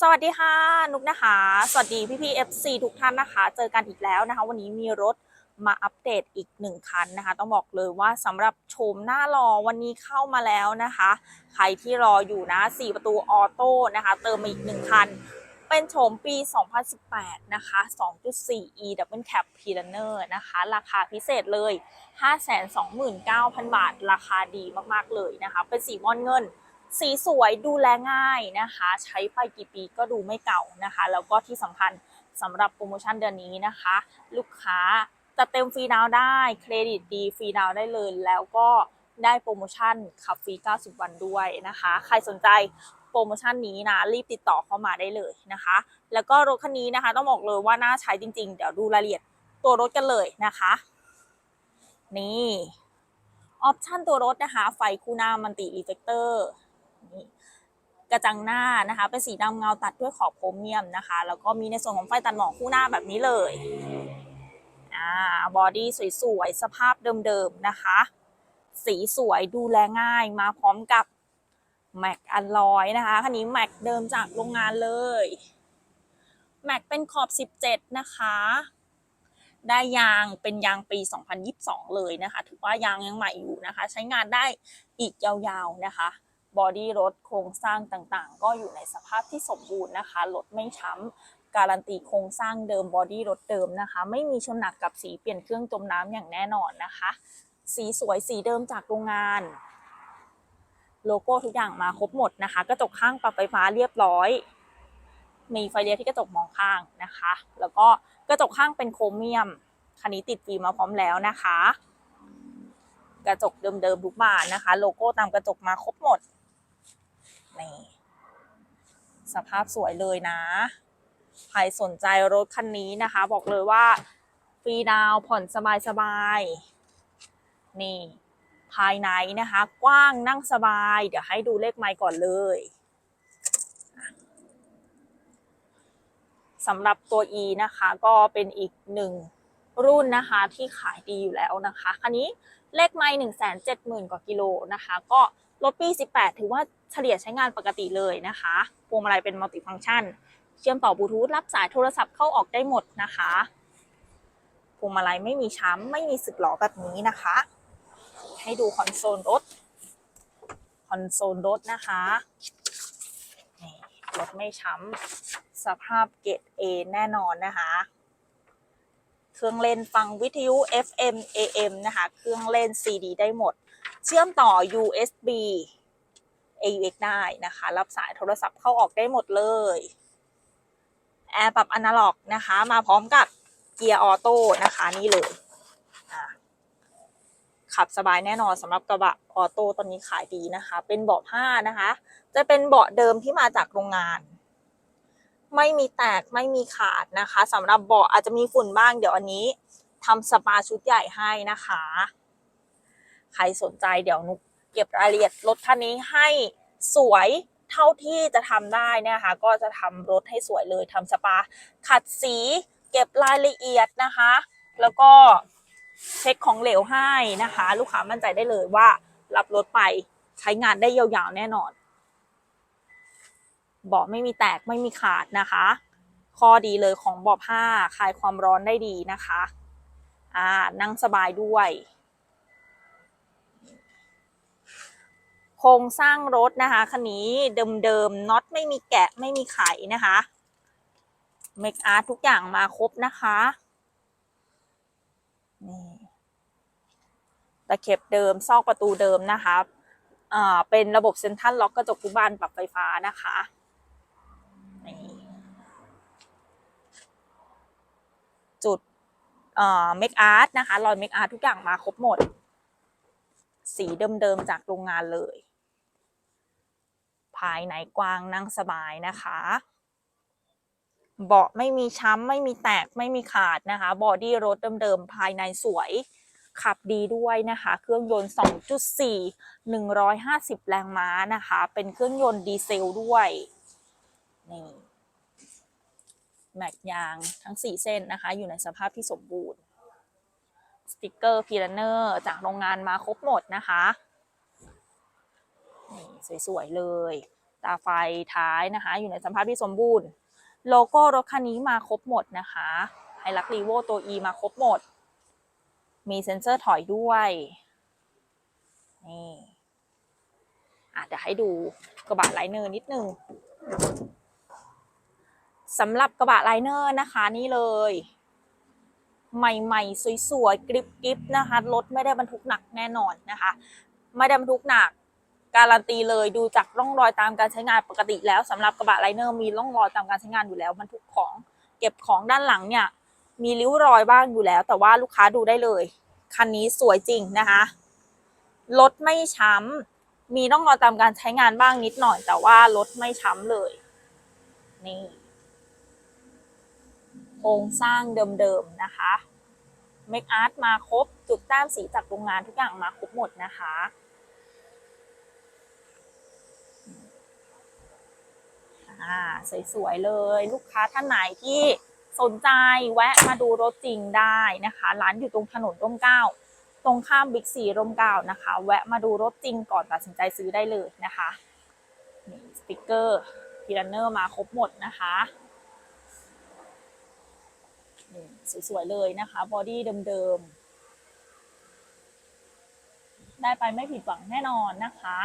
สวัสดีค่ะ นุกนะคะ สวัสดีพี่พี่ FC ทุกท่านนะคะ เจอกันอีกแล้วนะคะ วันนี้มีรถมาอัปเดตอีกหนึ่งคันนะคะ ต้องบอกเลยว่าสำหรับโฉมหน้ารอวันนี้เข้ามาแล้วนะคะ ใครที่รออยู่นะ 4 ประตูออโต้นะคะ เติมมาอีกหนึ่งคัน เป็นโฉมปี 2018 นะคะ 2.4 e double cab p l a n e r นะคะ ราคาพิเศษเลย 529,000 บาท ราคาดีมากๆเลยนะคะ เป็นสีมอนเงิน สีสวยดูแลง่ายนะคะ ใช้ไปกี่ปีก็ดูไม่เก่านะคะ แล้วก็ที่สำคัญสำหรับโปรโมชั่นเดือนนี้นะคะ ลูกค้าจะเต็มฟรีดาวได้เครดิตดีฟรีดาวได้เลย แล้วก็ได้โปรโมชั่นขับฟรี 90 วันด้วยนะคะ ใครสนใจโปรโมชั่นนี้นะ รีบติดต่อเข้ามาได้เลยนะคะ แล้วก็รถคันนี้นะคะ ต้องบอกเลยว่าน่าใช้จริงๆ เดี๋ยวดูรายละเอียดตัวรถกันเลยนะคะ นี่ ออปชั่นตัวรถนะคะ ไฟคู่หน้ามันติรีเฟกเตอร์ นี่กระจังหน้านะคะ เป็นสีดำเงาตัดด้วยขอบโครเมียมนะคะ แล้วก็มีในส่วนของไฟตัดหมอกคู่หน้าแบบนี้เลยอ่าบอดี้สวยๆ สภาพเดิมๆนะคะ สีสวยดูแลง่ายมาพร้อมกับแม็กอัลลอยนะคะคันนี้แม็กเดิมจากโรงงานเลยแม็กเป็นขอบ 17 นะคะ ได้ยางเป็นยางปี 2022 เลยนะคะ ถือว่ายางยังใหม่อยู่นะคะ ใช้งานได้อีกยาวๆนะคะ บอดี้รถโครงสร้างต่างๆ ก็อยู่ในสภาพที่สมบูรณ์นะคะรถไม่ช้ำการันตีโครงสร้างเดิมบอดี้รถเดิมนะคะ ไม่มีชนหนักกับสีเปลี่ยนเครื่องจมน้ำอย่างแน่นอนนะคะ สีสวยสีเดิมจากโรงงาน โลโก้ทุกอย่างมาครบหมดนะคะ กระจกข้างปรับไฟฟ้าเรียบร้อย มีไฟเลี้ยวที่กระจกมองข้างนะคะ แล้วก็กระจกข้างเป็นโครเมียมคันนี้ติดฟิล์มมาพร้อมแล้วนะคะ กระจกเดิมๆทุกบานนะคะ โลโก้ตามกระจกมาครบหมด นี่สภาพสวยเลยนะ ใครสนใจรถคันนี้นะคะ บอกเลยว่าฟรีดาวผ่อนสบายๆนี่ ภายในนะคะ กว้างนั่งสบาย เดี๋ยวให้ดูเลขไมค์ก่อนเลยสำหรับตัว E นะคะก็เป็นอีกหนึ่งรุ่นนะคะที่ขายดีอยู่แล้วนะคะ คันนี้เลขไมค์หนึ่งแสนเจ็ดหมื่นกว่ากิโลนะคะ ก็ รถปี 18 ถือว่าเฉลี่ยใช้งานปกติเลยนะคะพวงมาลัยเป็นมัลติฟังก์ชัน เชื่อมต่อบลูทูธรับสายโทรศัพท์เข้าออกได้หมดนะคะพวงมาลัยไม่มีช้ำไม่มีสึกหรอแบบนี้นะคะ ให้ดูคอนโซลรถคอนโซลรถนะคะรถไม่ช้ำสภาพเกรด A แน่นอนนะคะ เครื่องเล่นฟังวิทยุ FM AM นะคะ เครื่องเล่น CD ได้หมด เชื่อมต่อ USB AUX ได้นะคะ รับสายโทรศัพท์เข้าออกได้หมดเลยแอร์ปรับอนาล็อกนะคะ มาพร้อมกับเกียร์ออโต้นะคะนี่เลย ขับสบายแน่นอนสำหรับกระบะออโต้ตอนนี้ขายดีนะคะ เป็นเบาะผ้านะคะ จะเป็นเบาะเดิมที่มาจากโรงงาน ไม่มีแตกไม่มีขาดนะคะสำหรับเบาะอาจจะมีฝุ่นบ้างเดี๋ยวอันนี้ทำสปาชุดใหญ่ให้นะคะ ใครสนใจเดี๋ยวนุกเก็บรายละเอียดรถคันนี้ให้สวยเท่าที่จะทำได้นะคะ ก็จะทำรถให้สวยเลยทำสปา ขัดสีเก็บรายละเอียดนะคะ แล้วก็เช็คของเหลวให้นะคะ ลูกค้ามั่นใจได้เลยว่า รับรถไปใช้งานได้ยาวๆแน่นอนเบาะไม่มีแตกไม่มีขาดนะคะ ข้อดีเลยของเบาะผ้าคลายความร้อนได้ดีนะคะ อ่านั่งสบายด้วย ครงสร้างรถนะคะคันนี้เดิมๆน็อตไม่มีแกะไม่มีไขนะคะเมคอาร์ตทุกอย่างมาครบนะคะนี่ตะเข็บเดิมซอกประตูเดิมนะคะอ่าเป็นระบบเซ็นทรัลล็อกกระจกทุกบานปรับไฟฟ้านะคะนี่จุดเอ่อเมคอาร์ตนะคะรอยเมคอาร์ตทุกอย่างมาครบหมดสีเดิมๆจากโรงงานเลยายในกว้างนั่งสบายนะคะ เบาะไม่มีช้ำไม่มีแตกไม่มีขาดนะคะ บอดี้รถเดิมๆภายในสวยขับดีด้วยนะคะ เครื่องยนต์ 2.4 150 แรงม้านะคะ เป็นเครื่องยนต์ดีเซลด้วยนี่แม็กยางทั้ง 4 เส้นนะคะ อยู่ในสภาพที่สมบูรณ์ สติกเกอร์พีลเนอร์จากโรงงานมาครบหมดนะคะ นี่ สวย ๆ เลย ตาไฟท้ายนะคะ อยู่ในสภาพที่สมบูรณ์ โลโก้รถคันนี้มาครบหมดนะคะไฮลักรีโวตัว E มาครบหมด มีเซ็นเซอร์ถอยด้วยนี่อะเดี๋ยวให้ดูกระบะไลเนอร์นิดนึงสำหรับกระบะไลเนอร์นะคะนี่เลย ใหม่ๆ สวยๆกริบๆนะคะรถไม่ได้บรรทุกหนักแน่นอนนะคะ ไม่ได้บรรทุกหนัก การันตีเลยดูจากร่องรอยตามการใช้งานปกติแล้วสำหรับกระบะไลเนอร์มีร่องรอยตามการใช้งานอยู่แล้วบรรทุกของเก็บของด้านหลังเนี่ยมีริ้วรอยบ้างอยู่แล้ว แต่ว่าลูกค้าดูได้เลยคันนี้สวยจริงนะคะรถไม่ช้ำมีร่องรอยตามการใช้งานบ้างนิดหน่อย แต่ว่ารถไม่ช้ำเลย นี่โครงสร้างเดิมๆนะคะเมคอาร์ตมาครบ จุดแต้มสีจากโรงงานทุกอย่างมาครบหมดนะคะ อ่าสวยๆเลยลูกค้าท่านไหนที่สนใจแวะมาดูรถจริงได้นะคะ ร้านอยู่ตรงถนนร่มเก้า ตรงข้ามบิ๊กซีร่มเก้านะคะ แวะมาดูรถจริงก่อนตัดสินใจซื้อได้เลยนะคะนี่สติกเกอร์พีรันเนอร์มาครบหมดนะคะนี่สวยๆเลยนะคะบอดี้เดิมๆได้ไปไม่ผิดหวังแน่นอนนะคะ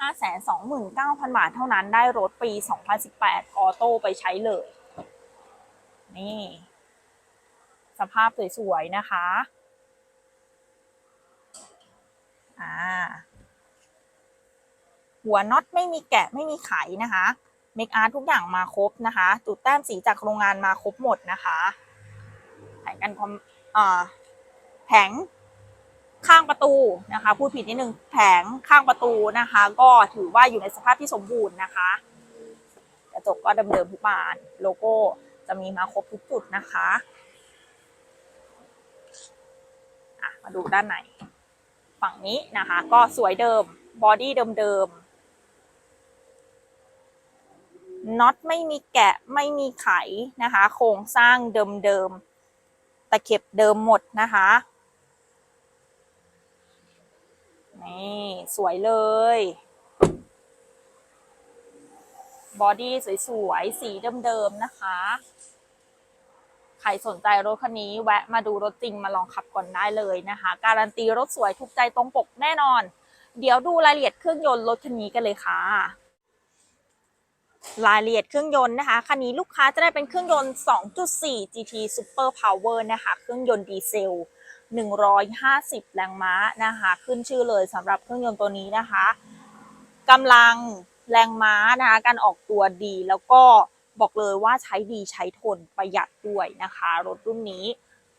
529,000 บาทเท่านั้นได้รถปี 2018 ออโต้ไปใช้เลย นี่ สภาพสวยๆ นะคะ อ่า หัวน็อตไม่มีแกะไม่มีไขนะคะ เมคอาร์ทุกอย่างมาครบนะคะ จุดแต้มสีจากโรงงานมาครบหมดนะคะแผงกันความอ่าแผง ข้างประตูนะคะพูดผิดนิดนึงแผงข้างประตูนะคะ ก็ถือว่าอยู่ในสภาพที่สมบูรณ์นะคะ กระจกก็เดิมๆทุกบานโลโก้จะมีมาครบทุกจุดนะคะะมาดูด้านในฝั่งนี้นะคะ ก็สวยเดิมบอดี้เดิมๆน็อตไม่มีแกะไม่มีไขนะคะ โครงสร้างเดิมๆตะเข็บเดิมหมดนะคะ นี่สวยเลย บอดี้สวยๆ สีเดิมๆนะคะ ใครสนใจรถคันนี้แวะมาดูรถจริงมาลองขับก่อนได้เลยนะคะ การันตีรถสวยถูกใจตรงปกแน่นอน เดี๋ยวดูรายละเอียดเครื่องยนต์รถคันนี้กันเลยค่ะรายละเอียดเครื่องยนต์นะคะคันนี้ลูกค้าจะได้เป็นเครื่องยนต์ 2.4 GT Super Power นะคะ เครื่องยนต์ดีเซล 150 แรงม้านะคะ ขึ้นชื่อเลยสำหรับเครื่องยนต์ตัวนี้นะคะกำลังแรงม้านะคะการออกตัวดีแล้วก็บอกเลยว่าใช้ดีใช้ทนประหยัดด้วยนะคะ รถรุ่นนี้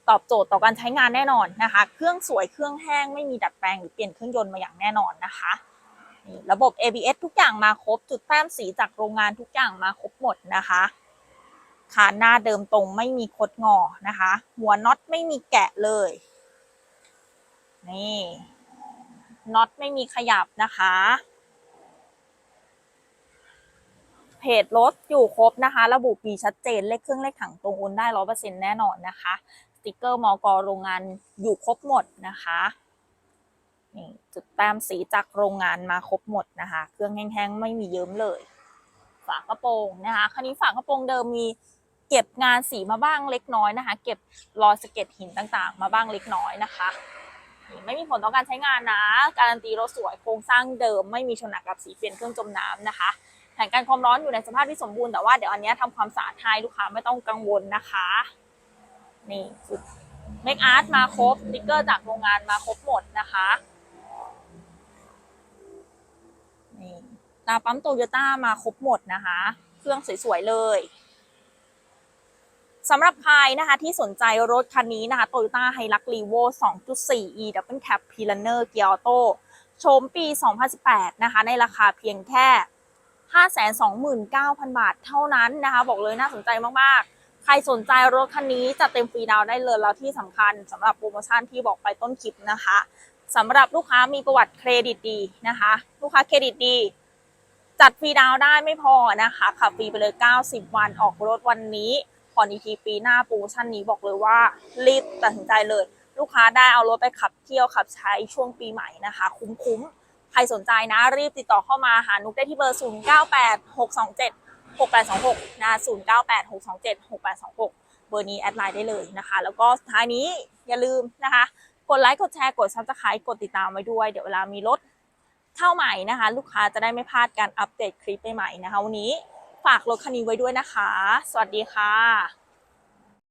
ตอบโจทย์ต่อการใช้งานแน่นอนนะคะ เครื่องสวยเครื่องแห้งไม่มีดัดแปลงหรือเปลี่ยนเครื่องยนต์มาอย่างแน่นอนนะคะระบบ ABS ทุกอย่างมาครบ จุดแต้มสีจากโรงงานทุกอย่างมาครบหมดนะคะคานหน้าเดิมตรงไม่มีคดงอนะคะ หัวน็อตไม่มีแกะเลย นี่น็อตไม่มีขยับนะคะ เพจรถอยู่ครบนะคะ ระบุปีชัดเจนเลขเครื่องเลขถังตรงโอนได้ร้อเปอร์เซ็นแน่นอนนะคะสติกเกอร์มอกอโรงงานอยู่ครบหมดนะคะนี่จุดแต้มสีจากโรงงานมาครบหมดนะคะ เครื่องแห้งๆไม่มีเยิ้มเลย ฝากระโปรงนะคะคันนี้ฝากระโปรงเดิมมีเก็บงานสีมาบ้างเล็กน้อยนะคะ เก็บรอยสะเก็ดหินต่างๆ มาบ้างเล็กน้อยนะคะ ไม่มีผลต่อการใช้งานนะ การันตีรถสวยโครงสร้างเดิม ไม่มีชนหนักกับสีเปลี่ยนเครื่องจมน้ำนะคะแผงกันความร้อนอยู่ในสภาพที่สมบูรณ์แต่ว่าเดี๋ยวอันนี้ทำความสะอาดให้ลูกค้าไม่ต้องกังวลนะคะนี่สุดเมคอาร์ตมาครบสติ๊กเกอร์จากโรงงานมาครบหมดนะคะนี่ตาปั๊มโตโยต้ามาครบหมดนะคะ เครื่องสวยๆเลย สำหรับใครนะคะที่สนใจรถคันนี้นะคะ Toyota Hilux Revo 2.4 e Double Cab p i l a n e r Gear Auto โฉมปี 2018 นะคะ ในราคาเพียงแค่ 529,000 บาทเท่านั้นนะคะ บอกเลยน่าสนใจมาก ๆ ใครสนใจรถคันนี้จะเต็มฟรีดาวได้เลยแล้วที่สำคัญสำหรับโปรโมชั่นที่บอกไปต้นคลิปนะคะสำหรับลูกค้ามีประวัติเครดิตดีนะคะ ลูกค้าเครดิตดี จัดฟรีดาวได้ไม่พอนะคะขับฟรีไปเลย 90 วันออกรถวันนี้ ผ่อนอีกทีปีหน้าโปรโมชั่นนี้บอกเลยว่า รีบตัดสินใจเลย ลูกค้าได้เอารถไปขับเที่ยวขับใช้ช่วงปีใหม่นะคะ คุ้มคุ้มใครสนใจนะรีบติดต่อเข้ามาหานุกได้ที่เบอร์ 0 9 8 6 2 7 6 8 2 6นะ0 9 8 6 2 7 6 8 2 6 เบอร์นี้แอดไลน์ได้เลยนะคะ แล้วก็สุดท้ายนี้อย่าลืมนะคะ กดไลค์กดแชร์กดซับสไครต์กดติดตามไว้ด้วย เดี๋ยวเวลามีรถเข้าใหม่นะคะ ลูกค้าจะได้ไม่พลาดการอัปเดตคลิปใหม่ๆนะคะวันนี้ ฝากรถคันนี้ไว้ด้วยนะคะ สวัสดีค่ะ